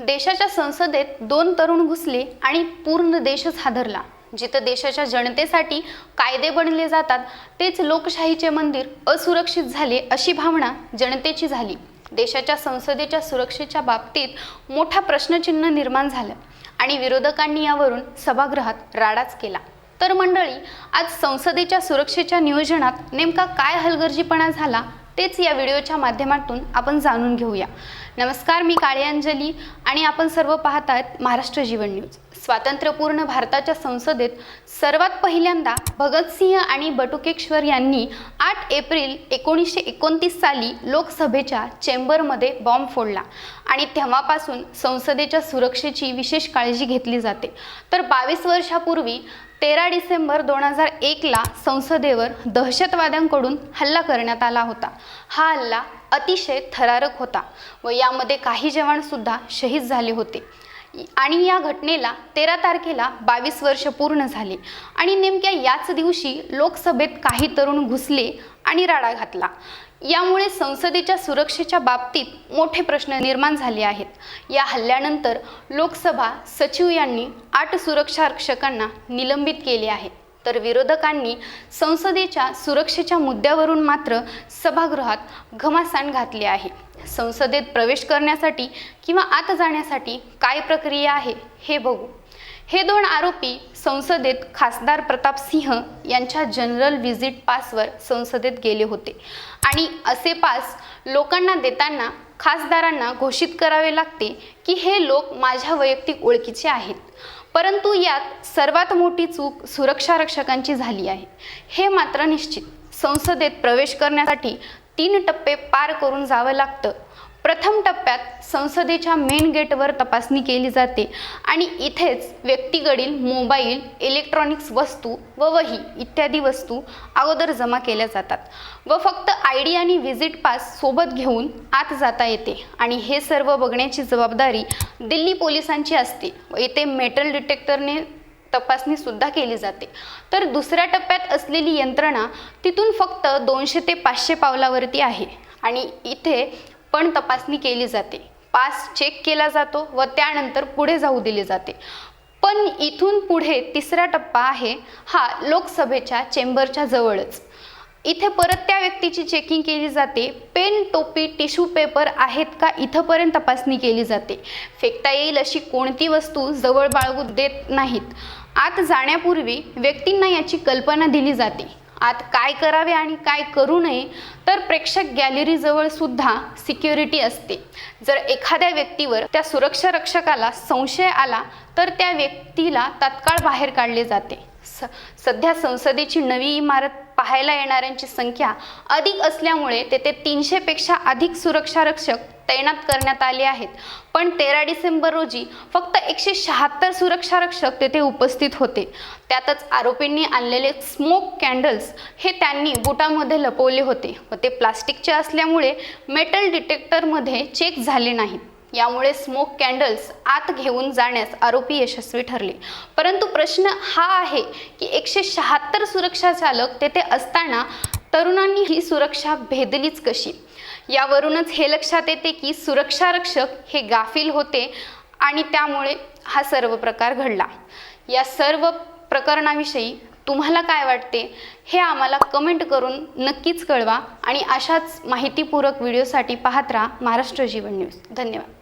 देशाच्या संसदेत दोन तरुण घुसले आणि पूर्ण देशच हादरला. जिथं देशाच्या जनतेसाठी कायदे बनले जातात तेच लोकशाहीचे मंदिर असुरक्षित झाले अशी भावना जनतेची झाली. देशाच्या संसदेच्या सुरक्षेच्या बाबतीत मोठा प्रश्नचिन्ह निर्माण झालं आणि विरोधकांनी यावरून सभागृहात राडाच केला. तर मंडळी आज संसदेच्या सुरक्षेच्या नियोजनात नेमका काय हलगर्जीपणा झाला? तेच या व्हिडिओच्या माध्यमातून आपण जाणून घेऊया. नमस्कार मी काळ्यांजली आणि आपण सर्व पाहत आहेत महाराष्ट्र जीवन न्यूज. स्वातंत्र्यपूर्ण भारताच्या संसदेत सर्वात पहिल्यांदा भगतसिंह आणि बटुकेश्वर यांनी आठ एप्रिल एकोणीसशे एकोणतीस साली लोकसभेच्या चेंबरमध्ये बॉम्ब फोडला आणि तेव्हापासून संसदेच्या सुरक्षेची विशेष काळजी घेतली जाते. तर बावीस वर्षापूर्वी तेरा डिसेंबर दोन हजार एकला संसदेवर दहशतवाद्यांकडून हल्ला करण्यात आला होता. हा हल्ला अतिशय थरारक होता व यामध्ये काही जवानसुद्धा शहीद झाले होते. आणि या घटनेला तेरा तारखेला बावीस वर्ष पूर्ण झाले. आणि नेमक्या याच दिवशी लोकसभेत काही तरुण घुसले आणि राडा घातला. यामुळे संसदेच्या सुरक्षेच्या बाबतीत मोठे प्रश्न निर्माण झाले आहेत. या हल्ल्यानंतर लोकसभा सचिव यांनी आठ सुरक्षा रक्षकांना निलंबित केले आहे. तर विरोधकांनी संसदेच्या सुरक्षेच्या मुद्द्यावरून मात्र सभागृहात घमासान घातले आहे. संसदेत प्रवेश करण्यासाठी किंवा आत जाण्यासाठी काय प्रक्रिया आहे हे बघू. हे दोन आरोपी संसदेत खासदार प्रताप सिंह यांच्या जनरल व्हिजिट पासवर संसदेत गेले होते. आणि असे पास लोकांना देताना खासदारांना घोषित करावे लागते की हे लोक माझ्या वैयक्तिक ओळखीचे आहेत. परंतु यात सर्वात मोठी चूक सुरक्षा रक्षकांची झाली आहे. हे मात्र निश्चित. संसदेत प्रवेश करण्यासाठी तीन टप्पे पार करून जावं लागतं. प्रथम टप्प्यात संसदेच्या मेन गेटवर तपासणी केली जाते आणि इथेच व्यक्तीकडील मोबाईल इलेक्ट्रॉनिक्स वस्तू व वही इत्यादी वस्तू अगोदर जमा केल्या जातात व फक्त आय डी आणि व्हिजिट पास सोबत घेऊन आत जाता येते आणि हे सर्व बघण्याची जबाबदारी दिल्ली पोलिसांची असते. व येथे मेटल डिटेक्टरने तपासणी सुद्धा केली जाते. तर दुसऱ्या टप्प्यात असलेली यंत्रणा तिथून फक्त दोनशे ते पाचशे पावलावरती आहे आणि इथे पण तपासणी केली जाते. पास चेक केला जातो व त्यानंतर पुढे जाऊ दिले जाते. पण इथून पुढे तिसरा टप्पा आहे हा लोकसभेच्या चेंबरच्या जवळच. इथे परत त्या व्यक्तीची चेकिंग केली जाते. पेन टोपी टिश्यू पेपर आहेत का इथंपर्यंत तपासणी केली जाते. फेकता येईल अशी कोणती वस्तू जवळ बाळगू देत नाहीत. आत जाण्यापूर्वी व्यक्तींना याची कल्पना दिली जाते. आत काय करावे आणि काय करू नये तर प्रेक्षक गॅलरीजवळ सुद्धा सिक्युरिटी असते. जर एखाद्या व्यक्तीवर त्या सुरक्षा रक्षकाला संशय आला तर त्या व्यक्तीला तात्काळ बाहेर काढले जाते. स सध्या संसदेची नवी इमारत पाहायला येणाऱ्यांची संख्या अधिक असल्यामुळे तेथे तीनशेपेक्षा अधिक सुरक्षा रक्षक तैनात करण्यात आले आहेत. पण तेरा डिसेंबर रोजी फक्त एकशे शहात्तर सुरक्षा रक्षक तेथे उपस्थित होते. त्यातच आरोपींनी आणलेले स्मोक कॅन्डल्स हे त्यांनी बुटामध्ये लपवले होते व ते प्लास्टिकचे असल्यामुळे मेटल डिटेक्टरमध्ये चेक झाले नाहीत. यामुळे स्मोक कॅन्डल्स आत घेऊन जाण्यास आरोपी यशस्वी ठरले. परंतु प्रश्न हा आहे की एकशे शहात्तर सुरक्षा चालक तेथे असताना तरुणांनी ही सुरक्षा भेदलीच कशी? यावरूनच हे लक्षात येते की सुरक्षा रक्षक हे गाफील होते आणि त्यामुळे हा सर्व प्रकार घडला. या सर्व प्रकरणाविषयी तुम्हाला काय वाटते? हे आम्हाला कमेंट करून नक्कीच कळवा आणि अशाच माहितीपूरक व्हिडिओसाठी पाहत राहा महाराष्ट्र जीवन न्यूज धन्यवाद.